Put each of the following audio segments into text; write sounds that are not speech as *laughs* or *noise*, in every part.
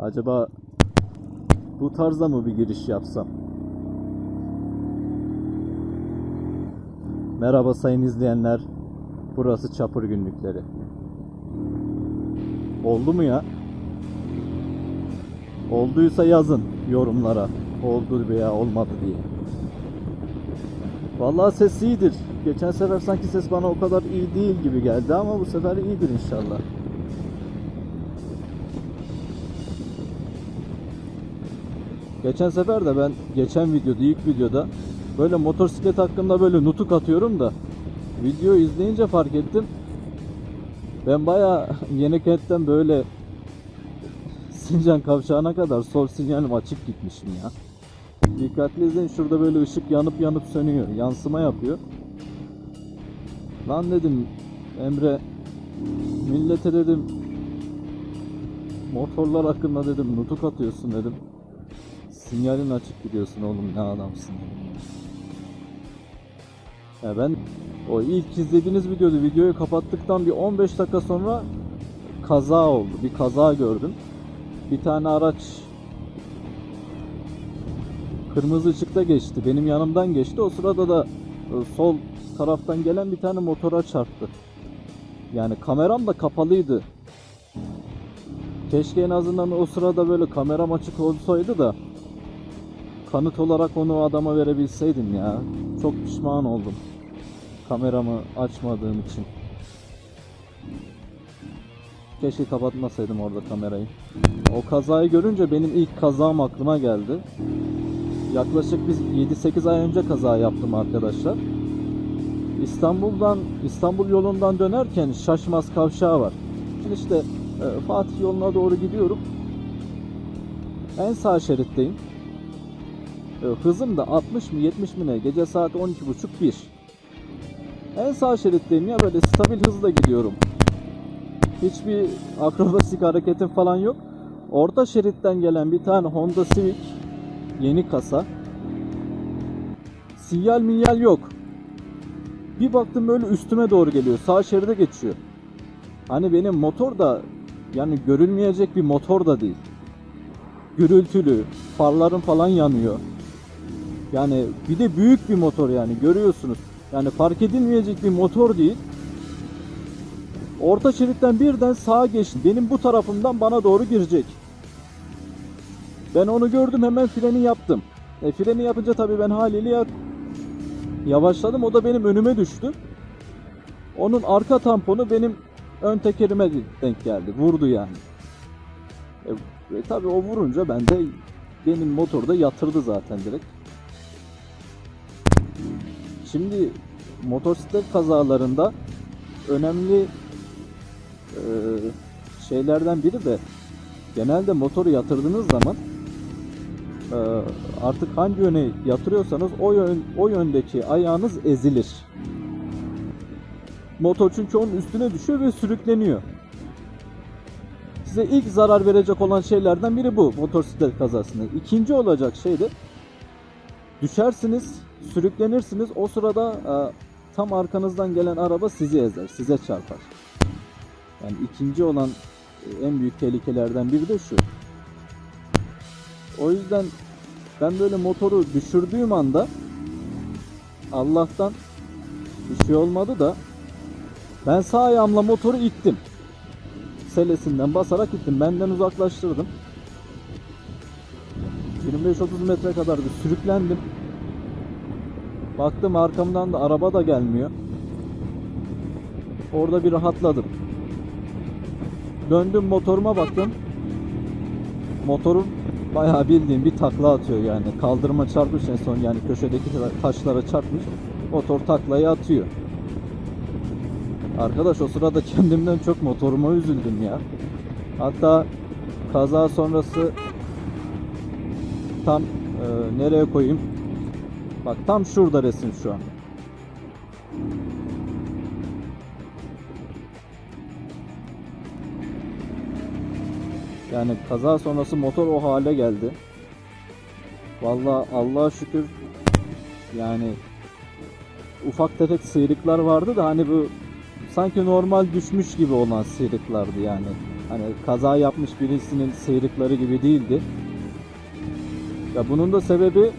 Acaba bu tarzda mı bir giriş yapsam? Merhaba sayın izleyenler. Burası Çapır Günlükleri. Oldu mu ya? Olduysa yazın yorumlara. Oldu veya olmadı diye. Vallahi ses iyidir. Geçen sefer sanki ses bana o kadar iyi değil gibi geldi ama bu sefer iyidir inşallah. Geçen sefer de ben geçen videoda ilk videoda böyle motosiklet hakkında böyle nutuk atıyorum da videoyu izleyince fark ettim. Ben baya *laughs* Yenekent'ten böyle Sincan kavşağına kadar sol sinyalim açık gitmişim ya. Dikkatli izleyin şurada böyle ışık yanıp yanıp sönüyor. Yansıma yapıyor. Lan dedim Emre millete dedim motorlar hakkında dedim nutuk atıyorsun dedim. Sinyalin açık gidiyorsun oğlum ne adamsın dedim. Ya ben o ilk izlediğiniz videoda videoyu kapattıktan bir 15 dakika sonra kaza oldu. Bir kaza gördüm. Bir tane araç kırmızı ışıkta geçti. Benim yanımdan geçti. O sırada da e, sol taraftan gelen bir tane motora çarptı. Yani kameram da kapalıydı. Keşke en azından o sırada böyle kameram açık olsaydı da kanıt olarak onu adama verebilseydim ya. Çok pişman oldum. Kameramı açmadığım için. Keşke kapatmasaydım orada kamerayı. O kazayı görünce benim ilk kazam aklıma geldi. Yaklaşık biz 7-8 ay önce kaza yaptım arkadaşlar. İstanbul'dan İstanbul yolundan dönerken Şaşmaz kavşağı var. Şimdi işte e, Fatih yoluna doğru gidiyorum. En sağ şeritteyim. E, hızım da 60 mı 70 mi ne? Gece saat 12.30 1. En sağ şeritteyim ya böyle stabil hızla gidiyorum. Hiçbir akrobasik hareketim falan yok. Orta şeritten gelen bir tane Honda Civic yeni kasa. Sinyal minyal yok. Bir baktım böyle üstüme doğru geliyor. Sağ şeride geçiyor. Hani benim motor da yani görülmeyecek bir motor da değil. Gürültülü, farlarım falan yanıyor. Yani bir de büyük bir motor yani görüyorsunuz. Yani fark edilmeyecek bir motor değil. Orta şeritten birden sağa geçti. Benim bu tarafımdan bana doğru girecek. Ben onu gördüm hemen freni yaptım. E, freni yapınca tabii ben haliyle ya- yavaşladım. O da benim önüme düştü. Onun arka tamponu benim ön tekerime denk geldi. Vurdu yani. E, e, tabii o vurunca ben de benim motorda yatırdı zaten direkt. Şimdi motosiklet kazalarında önemli e, şeylerden biri de genelde motoru yatırdığınız zaman artık hangi yöne yatırıyorsanız o yön o yöndeki ayağınız ezilir. Motor çünkü onun üstüne düşüyor ve sürükleniyor. Size ilk zarar verecek olan şeylerden biri bu motosiklet kazasında. İkinci olacak şey de düşersiniz, sürüklenirsiniz. O sırada e, tam arkanızdan gelen araba sizi ezer, size çarpar. Yani ikinci olan e, en büyük tehlikelerden biri de şu. O yüzden ben böyle motoru düşürdüğüm anda Allah'tan bir şey olmadı da ben sağ ayağımla motoru ittim. Selesinden basarak ittim. Benden uzaklaştırdım. 25-30 metre kadar bir sürüklendim. Baktım arkamdan da araba da gelmiyor. Orada bir rahatladım. Döndüm motoruma baktım. Motorum bayağı bildiğim bir takla atıyor yani. Kaldırıma çarpmış en son yani köşedeki taşlara çarpmış. Motor taklayı atıyor. Arkadaş o sırada kendimden çok motoruma üzüldüm ya. Hatta kaza sonrası tam e, nereye koyayım? Bak tam şurada resim şu an. Yani kaza sonrası motor o hale geldi. Vallahi Allah'a şükür yani ufak tefek sıyrıklar vardı da hani bu sanki normal düşmüş gibi olan sıyrıklardı yani. Hani kaza yapmış birisinin sıyrıkları gibi değildi. Ya bunun da sebebi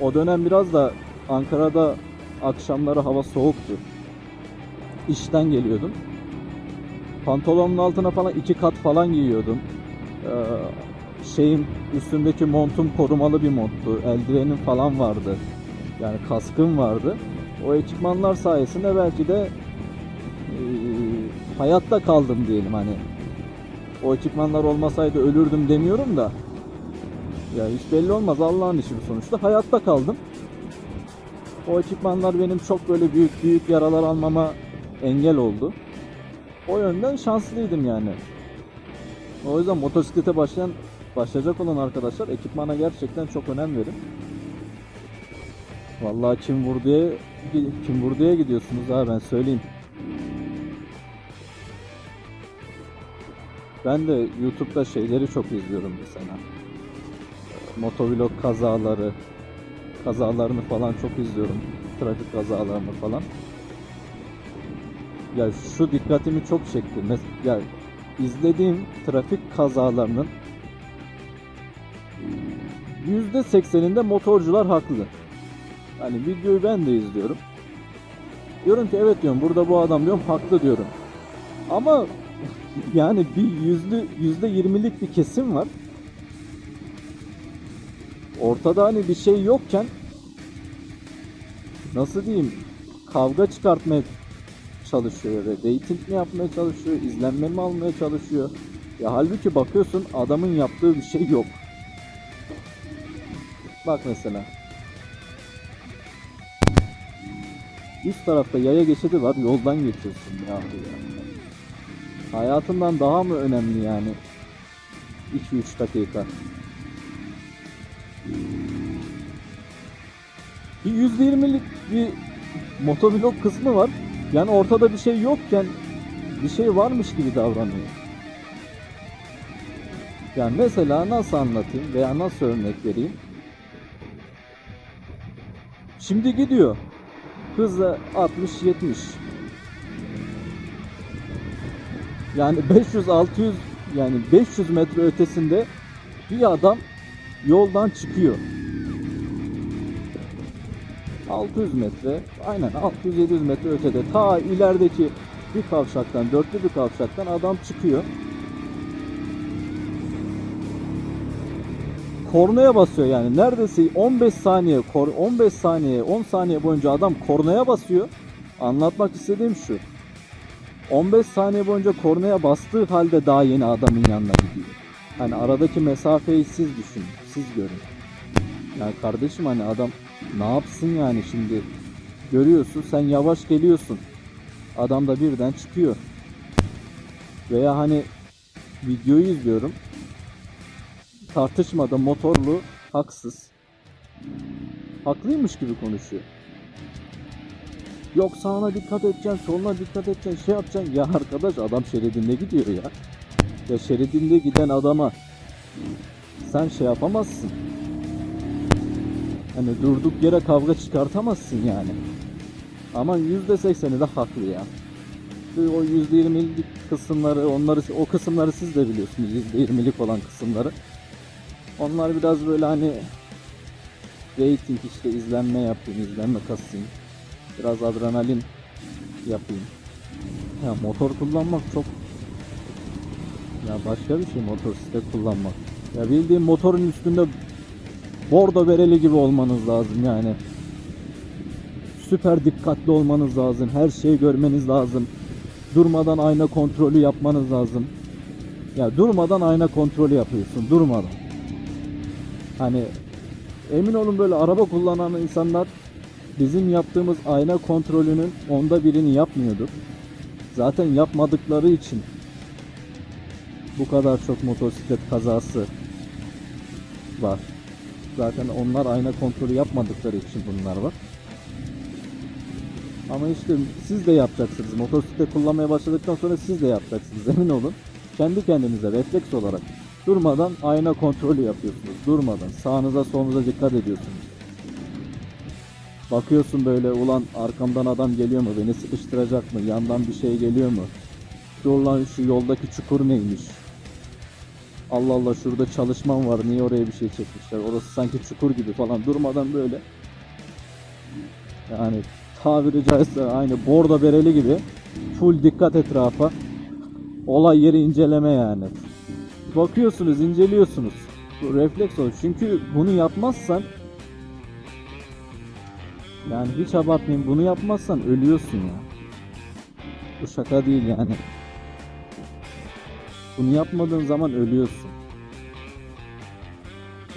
o dönem biraz da Ankara'da akşamları hava soğuktu. İşten geliyordum. Pantolonun altına falan iki kat falan giyiyordum. Ee, şeyim üstümdeki montum korumalı bir monttu. Eldivenim falan vardı. Yani kaskım vardı. O ekipmanlar sayesinde belki de e, hayatta kaldım diyelim hani. O ekipmanlar olmasaydı ölürdüm demiyorum da. Ya hiç belli olmaz Allah'ın işi bu sonuçta. Hayatta kaldım. O ekipmanlar benim çok böyle büyük büyük yaralar almama engel oldu. O yönden şanslıydım yani. O yüzden motosiklete başlayan başlayacak olan arkadaşlar ekipmana gerçekten çok önem verin. Vallahi kim vurduya kim vurduya gidiyorsunuz ha ben söyleyeyim. Ben de YouTube'da şeyleri çok izliyorum mesela. Motovlog kazaları, kazalarını falan çok izliyorum. Trafik kazalarını falan. Ya şu dikkatimi çok çekti. Mes- Ya izlediğim trafik kazalarının %80'inde motorcular haklı. Hani videoyu ben de izliyorum. Diyorum ki evet diyorum burada bu adam diyorum haklı diyorum. Ama *laughs* yani bir yüzlü yüzde yirmilik bir kesim var. Ortada hani bir şey yokken nasıl diyeyim kavga çıkartmaya çalışıyor ve dating mi yapmaya çalışıyor, izlenme mi almaya çalışıyor. Ya halbuki bakıyorsun adamın yaptığı bir şey yok. Bak mesela. Üst tarafta yaya geçidi var, yoldan geçiyorsun ya. ya. Hayatından daha mı önemli yani? 2-3 dakika. Bir %20'lik bir motovlog kısmı var. Yani ortada bir şey yokken bir şey varmış gibi davranıyor. Yani mesela nasıl anlatayım veya nasıl örnek vereyim? Şimdi gidiyor. Hızla 60-70. Yani 500-600 yani 500 metre ötesinde bir adam yoldan çıkıyor. 600 metre, aynen 600-700 metre ötede ta ilerideki bir kavşaktan, dörtlü bir kavşaktan adam çıkıyor. Kornaya basıyor yani neredeyse 15 saniye, kor- 15 saniye, 10 saniye boyunca adam kornaya basıyor. Anlatmak istediğim şu. 15 saniye boyunca kornaya bastığı halde daha yeni adamın yanına gidiyor. Hani aradaki mesafeyi siz düşünün, siz görün. Yani kardeşim hani adam ne yapsın yani şimdi görüyorsun sen yavaş geliyorsun. Adam da birden çıkıyor. Veya hani videoyu izliyorum. Tartışmada motorlu haksız. Haklıymış gibi konuşuyor. Yok sağına dikkat edeceksin, soluna dikkat edeceksin, şey yapacaksın. Ya arkadaş adam şeridinde gidiyor ya. Ya şeridinde giden adama sen şey yapamazsın. Hani durduk yere kavga çıkartamazsın yani. Ama %80'i de haklı ya. O %20'lik kısımları, onları o kısımları siz de biliyorsunuz. %20'lik olan kısımları. Onlar biraz böyle hani rating işte izlenme yapayım, izlenme kasayım. Biraz adrenalin yapayım. Ya motor kullanmak çok ya başka bir şey motosiklet kullanmak. Ya bildiğin motorun üstünde bordo bereli gibi olmanız lazım yani. Süper dikkatli olmanız lazım. Her şeyi görmeniz lazım. Durmadan ayna kontrolü yapmanız lazım. Ya durmadan ayna kontrolü yapıyorsun. Durmadan. Hani emin olun böyle araba kullanan insanlar bizim yaptığımız ayna kontrolünün onda birini yapmıyordur. Zaten yapmadıkları için bu kadar çok motosiklet kazası var. Zaten onlar ayna kontrolü yapmadıkları için bunlar var. Ama işte siz de yapacaksınız. Motosiklet kullanmaya başladıktan sonra siz de yapacaksınız. *laughs* Emin olun. Kendi kendinize refleks olarak durmadan ayna kontrolü yapıyorsunuz. Durmadan sağınıza solunuza dikkat ediyorsunuz. Bakıyorsun böyle ulan arkamdan adam geliyor mu? Beni sıkıştıracak mı? Yandan bir şey geliyor mu? Dur lan şu yoldaki çukur neymiş? Allah Allah şurada çalışmam var. Niye oraya bir şey çekmişler? Orası sanki çukur gibi falan. Durmadan böyle. Yani tabiri caizse aynı bordo bereli gibi. Full dikkat etrafa. Olay yeri inceleme yani. Bakıyorsunuz, inceliyorsunuz. Bu refleks olur. Çünkü bunu yapmazsan yani hiç abartmayayım bunu yapmazsan ölüyorsun ya. Bu şaka değil yani. Bunu yapmadığın zaman ölüyorsun.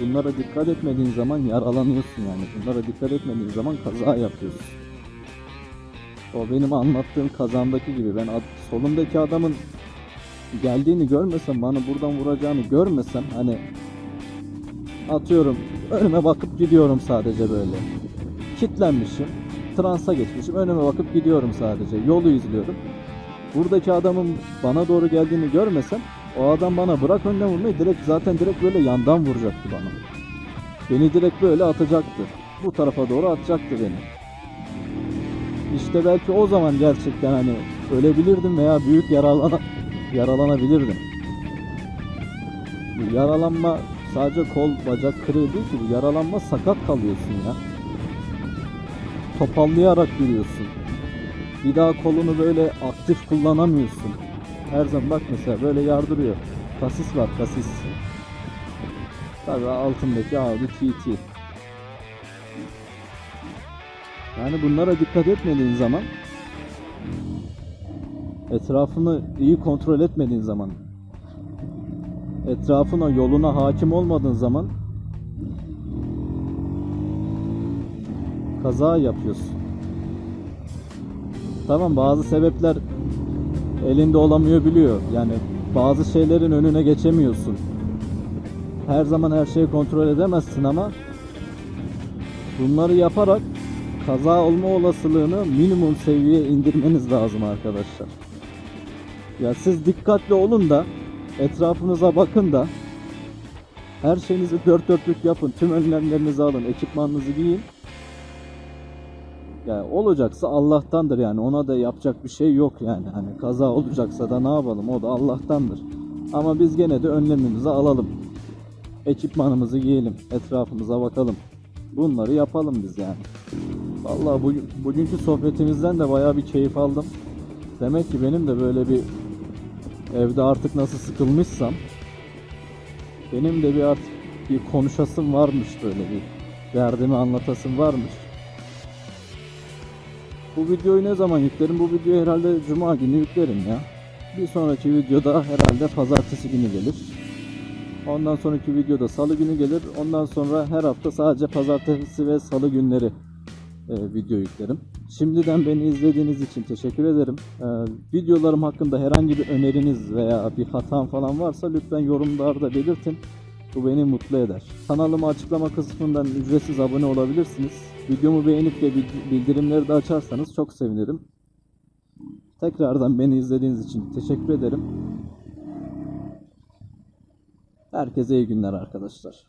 Bunlara dikkat etmediğin zaman yaralanıyorsun yani. Bunlara dikkat etmediğin zaman kaza yapıyorsun. O benim anlattığım kazandaki gibi. Ben solumdaki adamın geldiğini görmesem, bana buradan vuracağını görmesem hani atıyorum önüme bakıp gidiyorum sadece böyle. Kitlenmişim, transa geçmişim, önüme bakıp gidiyorum sadece. Yolu izliyorum. Buradaki adamın bana doğru geldiğini görmesem o adam bana bırak önden vurmayı direkt zaten direkt böyle yandan vuracaktı bana. Beni direkt böyle atacaktı. Bu tarafa doğru atacaktı beni. İşte belki o zaman gerçekten hani ölebilirdim veya büyük yaralana, *laughs* yaralanabilirdim. Bu yaralanma sadece kol bacak kırığı değil ki bu yaralanma sakat kalıyorsun ya. Topallayarak yürüyorsun. Bir daha kolunu böyle aktif kullanamıyorsun. Her zaman bak mesela böyle yardırıyor. Kasis var kasis. Tabii altındaki Audi TT. Yani bunlara dikkat etmediğin zaman etrafını iyi kontrol etmediğin zaman etrafına yoluna hakim olmadığın zaman kaza yapıyorsun. Tamam bazı sebepler elinde olamıyor biliyor. Yani bazı şeylerin önüne geçemiyorsun. Her zaman her şeyi kontrol edemezsin ama bunları yaparak kaza olma olasılığını minimum seviyeye indirmeniz lazım arkadaşlar. Ya siz dikkatli olun da etrafınıza bakın da her şeyinizi dört dörtlük yapın. Tüm önlemlerinizi alın. Ekipmanınızı giyin. Yani olacaksa Allah'tandır yani ona da yapacak bir şey yok yani. Hani kaza olacaksa da ne yapalım o da Allah'tandır. Ama biz gene de önlemimizi alalım. Ekipmanımızı giyelim, etrafımıza bakalım. Bunları yapalım biz yani. Vallahi bugün, bugünkü sohbetimizden de bayağı bir keyif aldım. Demek ki benim de böyle bir evde artık nasıl sıkılmışsam benim de bir artık bir konuşasım varmış böyle bir derdimi anlatasım varmış. Bu videoyu ne zaman yüklerim? Bu videoyu herhalde cuma günü yüklerim ya. Bir sonraki videoda herhalde pazartesi günü gelir. Ondan sonraki videoda salı günü gelir. Ondan sonra her hafta sadece pazartesi ve salı günleri e, video yüklerim. Şimdiden beni izlediğiniz için teşekkür ederim. E, videolarım hakkında herhangi bir öneriniz veya bir hatam falan varsa lütfen yorumlarda belirtin. Bu beni mutlu eder. Kanalıma açıklama kısmından ücretsiz abone olabilirsiniz. Videomu beğenip de bil- bildirimleri de açarsanız çok sevinirim. Tekrardan beni izlediğiniz için teşekkür ederim. Herkese iyi günler arkadaşlar.